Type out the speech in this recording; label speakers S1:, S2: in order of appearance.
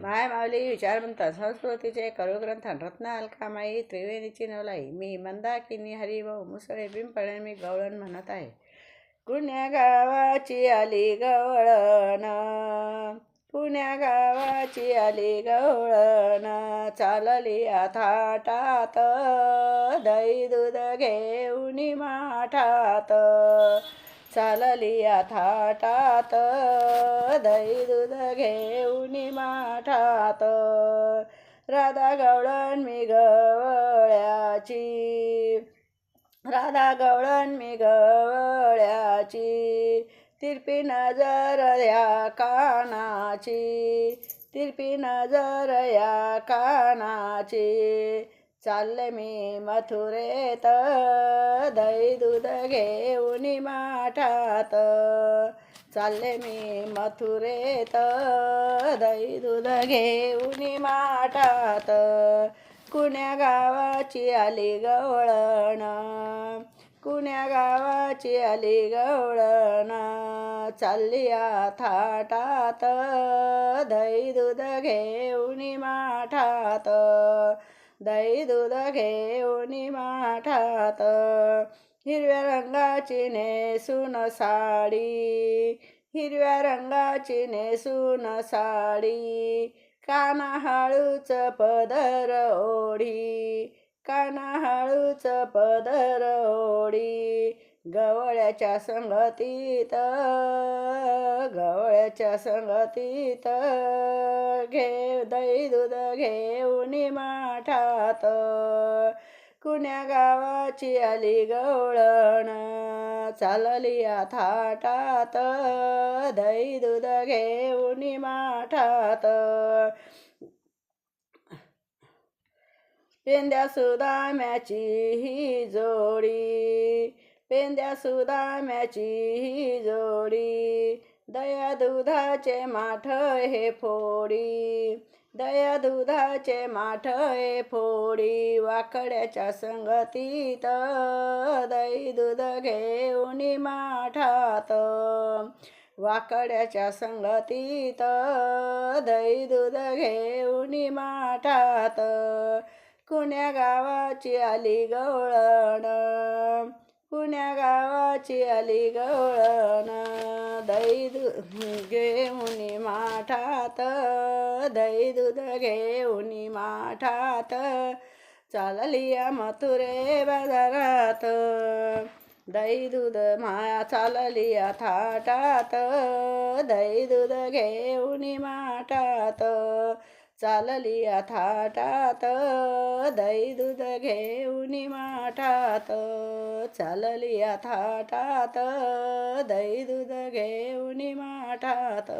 S1: माय माऊली विचारवंत संस्कृतीचे करुग्रंथ रत्न अलकामाई त्रिवेणीची नवलाई. मी मंदाकिनी हरिभाऊ मुसळे पिंपळे मी गवळण म्हणत आहे. पुण्या गावाची आली गवळण पुण्या गावाची आली गवळण चालली थाटात दही दूध घेऊन माठात. चालली थाटात दही दूध घेऊन माठात. राधा गवळण मी गवळ्याची राधा गवळण मी गवळ्याची तिरपी नजर या कानाची तिरपी नजर या कानाची. चालले मी मथुरेत. दही दूध घेऊन माठात. चालले मी मथुरेत. दही दूध घेऊन माठात. कुण्या गावाची आली गवळण? कुण्या गावाची आली गवळण? चालली थाटात दही दूध घेऊन माठात. दही दूध घेऊन माठात हिरव्या रंगाची नेसून साडी हिरव्या रंगाची नेसून साडी काना हळूच पदर ओढी काना हळूच पदर ओढी गवळ्याच्या संगतीत गवळ्याच्या संगतीत घे दही दूध घेऊन माठात. कुण्या गावाची आली गवळण चालली थाटात दही दूध घेऊन माठात. पेंद्या सुदाम्याची ही जोडी पेंद्या सुदाम्याची ही जोडी. दया दुधाचे माठ हे फोडी. दया दुधाचे माठ हे फोडी. वाकड्याच्या संगतीत दही दूध घेऊन माठात. वाकड्याच्या संगतीत दही दूध घेऊन माठात. कुण्या गावाची आली गवळण? कुण्या गावाची आली गवळण दही दूध घेऊन माठात दही दूध घेऊन माठात चालली मथुरे बाजारात दही दूध मा चालली थाटात दही दूध घेऊन माठात चालली अथाटात दही दूध घेऊन माठात. चालली थाटात दही दूध घेऊन माठात.